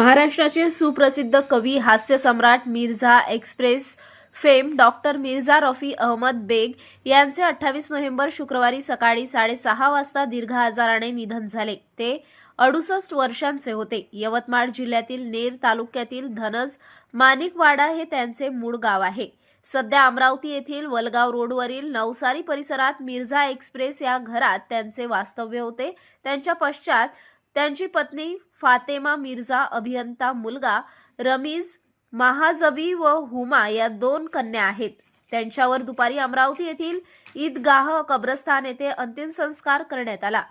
महाराष्ट्राचे सुप्रसिद्ध कवी हास्य सम्राट Mirza express fame doctor Mirza Rafi Ahmad Baig यांचे अठ्ठावीस नोव्हेंबर शुक्रवारी सकाळी साडेसहा वाजता दीर्घ आजाराने निधन झाले. ते अडुसष्ट वर्षांचे होते. यवतमाळ जिल्ह्यातील नेर तालुक्यातील धनज माणिकवाडा हे त्यांचे मूळ गाव आहे. सध्या अमरावती येथील वलगाव रोडवरील नवसारी परिसरात मिर्झा एक्सप्रेस या घरात त्यांचे वास्तव्य होते. त्यांच्या पश्चात त्यांची पत्नी फातेमा मिर्झा अभियंता मुलगा रमीज महाजबी व हुमा या दोन कन्या आहेत. त्यांच्यावर दुपारी अमरावती येथील ईदगाह कब्रस्तान येथे अंतिम संस्कार करण्यात आला.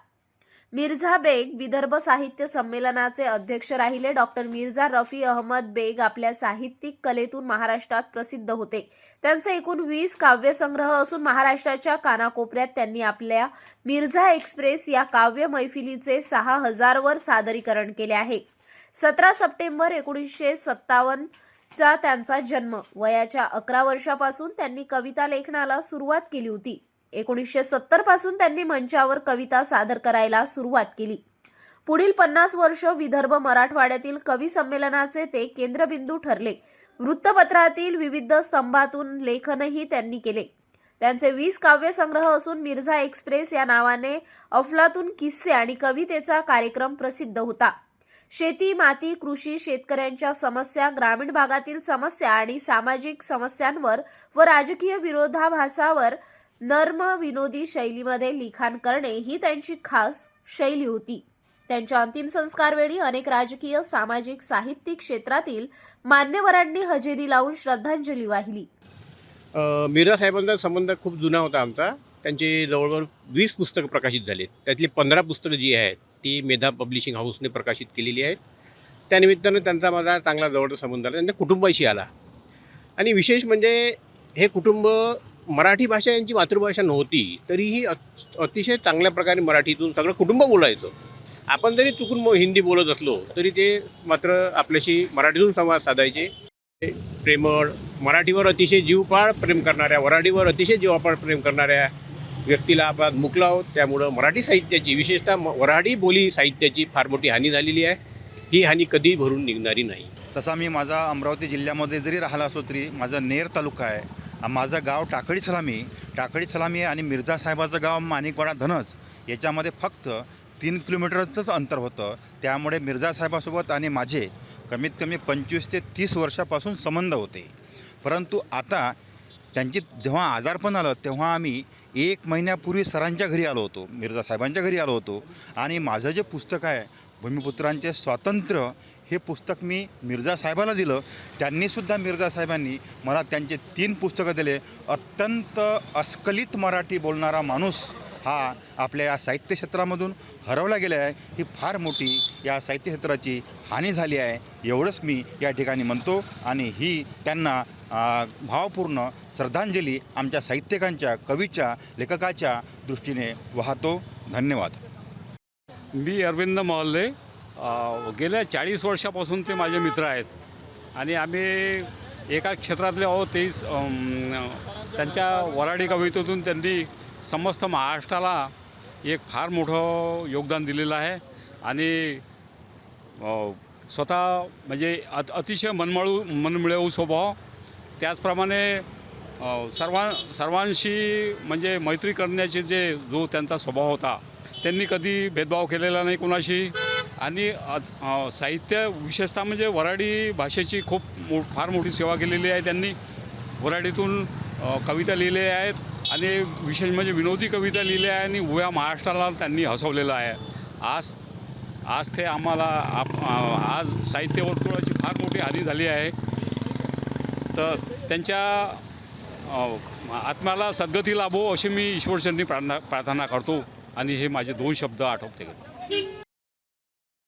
मिर्झा बेग विदर्भ साहित्य संमेलनाचे अध्यक्ष राहिले. डॉक्टर मिर्झा रफी अहमद बेग आपल्या साहित्यिक कलेतून महाराष्ट्रात प्रसिद्ध होते. त्यांचे एकूण वीस काव्यसंग्रह असून महाराष्ट्राच्या कानाकोपऱ्यात त्यांनी आपल्या मिर्झा एक्सप्रेस या काव्य मैफिलीचे सहा हजारवर सादरीकरण केले आहे. सतरा सप्टेंबर एकोणीसशे सत्तावन्न चा त्यांचा जन्म. वयाच्या अकरा वर्षापासून त्यांनी कविता लेखनाला सुरुवात केली होती. एकोणीसशे सत्तरपासून त्यांनी मंचावर कविता सादर करायला सुरुवात केली. पुढील पन्नास वर्ष विदर्भ मराठवाड्यातील कवी संमेलनाचे ते केंद्रबिंदू ठरले. वृत्तपत्रातील विविध स्तंभातून लेखनही त्यांनी केले. त्यांचे वीस काव्यसंग्रह असून मिर्झा एक्सप्रेस या नावाने अफलातून किस्से आणि कवितेचा कार्यक्रम प्रसिद्ध होता. शेती माती कृषी शेतकऱ्यांच्या समस्या ग्रामीण भागातील समस्या आणि सामाजिक समस्यांवर व राजकीय विरोधाभासावर नर्म विनोदी शैलीमध्ये लिखाण करणे ही त्यांची खास शैली होती. त्यांच्या अंतिम संस्कारवेळी अनेक राजकीय सामाजिक साहित्यिक क्षेत्रातील मान्यवरांनी हजेरी लावून श्रद्धांजली वाहिली. अ, मिर्झा साहेबांचा संबंध खूप जुना होता आमचा. त्यांची जवळजवळ वीस पुस्तकं प्रकाशित झालीत. त्यातली पंधरा पुस्तकं जी आहेत ती मेधा पब्लिशिंग हाऊसने प्रकाशित केलेली आहेत. त्यानिमित्तानं त्यांचा माझा चांगला जवळचा संबंध आला. त्यांच्या कुटुंबाशी आला. आणि विशेष म्हणजे हे कुटुंब मराठी भाषा यांची मातृभाषा नव्हती तरीही अत- अतिशय चांगल्या प्रकारे मराठीतून सगळं कुटुंब बोलायचं. आपण जरी चुकून मग हिंदी बोलत असलो तरी ते मात्र आपल्याशी मराठीतून संवाद साधायचे. प्रेमळ मराठीवर अतिशय जीवपाळ प्रेम करणाऱ्या वराडीवर अतिशय जीवापाळ प्रेम करणाऱ्या व्यक्तीला आपण मुकलो आहोत. त्यामुळं मराठी साहित्याची विशेषतः म- वऱ्हाडी बोली साहित्याची फार मोठी हानी झालेली आहे. ही हानी कधी भरून निघणारी नाही. तसा मी माझा अमरावती जिल्ह्यामध्ये जरी राहिला असलो तरी माझा नेर तालुका आहे. माझं गाव टाकळी सलामी टाकळी सलामी आणि मिर्झा साहेबाचं गाव माणिकवाडा धनज याच्यामध्ये फक्त तीन किलोमीटरचंच अंतर होतं. त्यामुळे मिर्झा साहेबासोबत आणि माझे कमीत कमी पंचवीस ते तीस वर्षापासून संबंध होते. परंतु आता त्यांची जेव्हा आजारपण आलं तेव्हा आम्ही एक महिन्यापूर्वी सरांच्या घरी आलो होतो मिर्झा साहेबांच्या घरी आलो होतो. आणि माझं जे पुस्तक आहे भूमिपुत्रांचे स्वातंत्र्य हे पुस्तक मी मिर्झा साहेबाला दिलं. त्यांनीसुद्धा मिर्झा साहेबांनी मला त्यांचे तीन पुस्तकं दिले. अत्यंत अस्खलित मराठी बोलणारा माणूस हा आपल्या या साहित्य क्षेत्रामधून हरवला गेला आहे ही फार मोठी या साहित्य क्षेत्राची हानी झाली आहे. एवढंच मी या ठिकाणी म्हणतो आणि ही त्यांना भावपूर्ण श्रद्धांजली आमच्या साहित्यिकांच्या कवीच्या लेखकाच्या दृष्टीने वाहतो. धन्यवाद. मी अरविंद मोहल्ले गेल्या चाळीस वर्षापासून ते माझे मित्र आहेत. आणि आम्ही एका क्षेत्रातले आहोत ते स- त्यांच्या वराडी कवितेतून त्यांनी समस्त महाराष्ट्राला एक फार मोठं योगदान दिलेलं आहे. आणि स्वतः म्हणजे अत अतिशय मनमळू मनमिळवू स्वभाव. त्याचप्रमाणे सर्वां सर्वांशी म्हणजे मैत्री करण्याचे जे जो त्यांचा स्वभाव होता त्यांनी कधी भेदभाव केलेला नाही कुणाशी. आणि साहित्य विशेषतः म्हणजे वराडी भाषेची खूप मो फार मोठी सेवा केलेली आहे त्यांनी. वराडीतून कविता लिहिल्या आहेत आणि विशेष म्हणजे विनोदी कविता लिहिल्या आहे आणि उभ्या महाराष्ट्राला त्यांनी हसवलेलं आहे. आज आज ते आम्हाला आप आज साहित्य वर्तुळाची फार मोठी हानी झाली आहे. तर त्यांच्या आत्म्याला सद्गती लाभो अशी मी ईश्वरचरणी प्रार्थना प्रार्थना करतो. आणि हे माझे दोन शब्द आठवते.